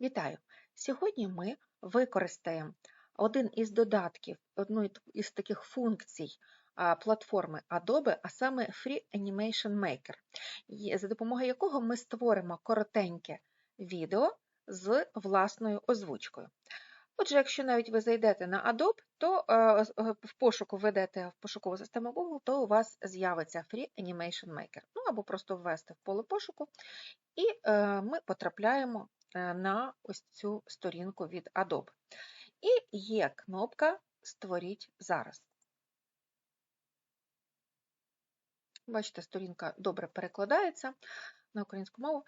Вітаю! Сьогодні ми використаємо один із додатків, одну із таких функцій платформи Adobe, а саме Free Animation Maker, за допомогою якого ми створимо коротеньке відео з власною озвучкою. Отже, якщо навіть ви зайдете на Adobe, то е, е, в пошуку введете в пошукову систему Google, то у вас з'явиться Free Animation Maker. Ну або просто ввести в поле пошуку, і е, ми потрапляємо на ось цю сторінку від Adobe. І є кнопка Створіть зараз. Бачите, сторінка добре перекладається на українську мову.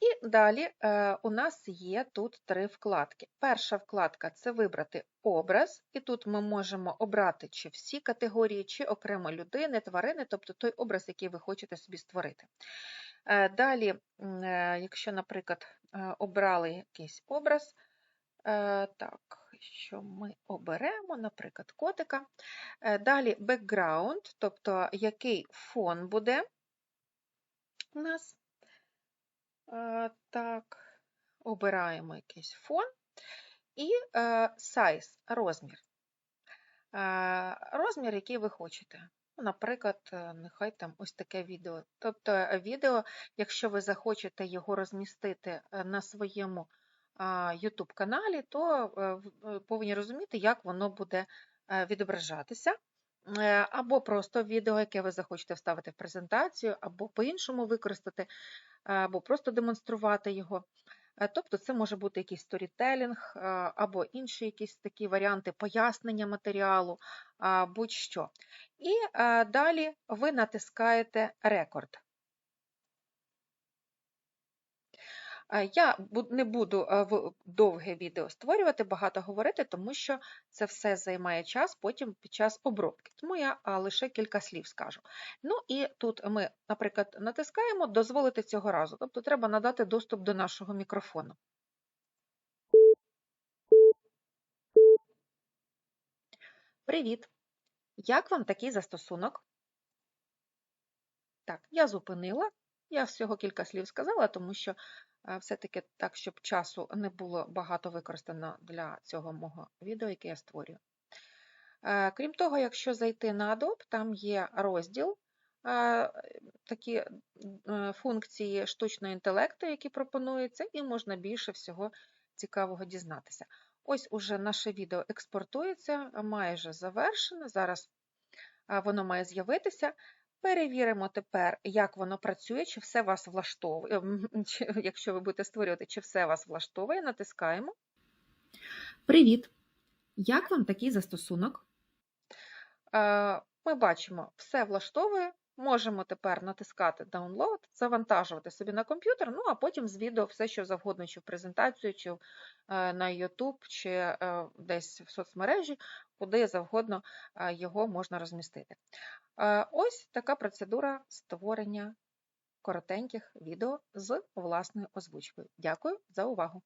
І далі е, у нас є тут три вкладки. Перша вкладка це вибрати образ, і тут ми можемо обрати чи всі категорії, чи окремо людини, тварини, тобто той образ, який ви хочете собі створити. Е, Далі, е, якщо, наприклад, е, обрали якийсь образ, так, що ми оберемо, наприклад, котика. Далі background, тобто який фон буде у нас. Так, обираємо якийсь фон. І size, розмір. Розмір, який ви хочете. Ну, Наприклад, е, нехай там ось таке відео. Тобто е, відео, якщо ви захочете його розмістити е, на своєму YouTube каналі, то повинні розуміти, як воно буде відображатися. Або просто відео, яке ви захочете вставити в презентацію, або по-іншому використати, або просто демонструвати його. Е, Тобто це може бути якийсь сторітелінг, е, або інші якісь такі варіанти пояснення матеріалу, будь-що. І е, далі ви натискаєте рекорд. Я не буду е, в- довге відео створювати, багато говорити, тому що це все займає час потім під час обробки. Тому я лише кілька слів скажу. Ну і тут ми, наприклад, натискаємо дозволити цього разу. Тобто треба надати доступ до нашого мікрофону. Привіт! Як вам такий застосунок? Так, я зупинила. Я всього кілька слів сказала, тому що е, все-таки так, щоб часу не було багато використано для цього мого відео, яке я створюю. Е, Крім того, якщо зайти на Adobe, там є розділ, е, такі е, функції штучного інтелекту, які пропонуються, і можна більше всього цікавого дізнатися. Ось уже наше відео експортується, майже завершено. Зараз воно має з'явитися. Перевіримо тепер, як воно працює, чи все вас влаштовує. ем, Якщо ви будете створювати, чи все вас влаштовує, натискаємо. Привіт! Як вам такий застосунок? Е, Ми бачимо, все влаштовує. Можемо тепер натискати Download, завантажувати собі на комп'ютер, ну а потім з відео все, що завгодно, чи в презентацію, чи е, на YouTube, чи е, десь в соцмережі, куди завгодно е, його можна розмістити. Ось така процедура створення коротеньких відео з власною озвучкою. Дякую за увагу!